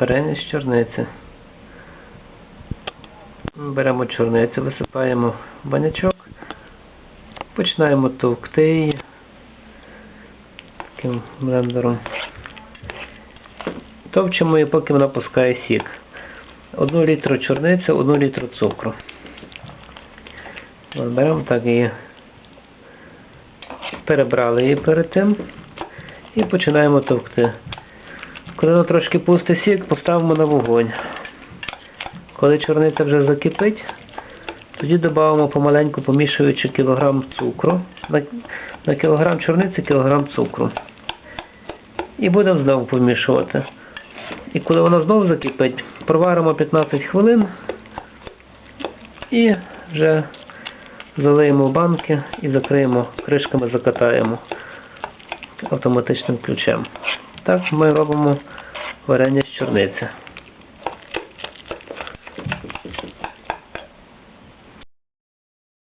Варення з чорниці. Беремо чорницю, висипаємо банячок. Починаємо товкти її таким блендером. Товчимо її, поки вона пускає сік. Одну літру чорниці, одну літру цукру. От беремо так її. Перебрали її перед тим і починаємо товкти. Коли вона трошки пустить сік, поставимо на вогонь. Коли чорниця вже закипить, тоді додамо помаленьку, помішуючи кілограм цукру. На, на кілограм чорниці кілограм цукру. І будемо знову помішувати. І коли вона знову закипить, проваримо 15 хвилин і вже залиємо банки і закриємо кришками, закатаємо автоматичним ключем. Так ми робимо варення з чорниці.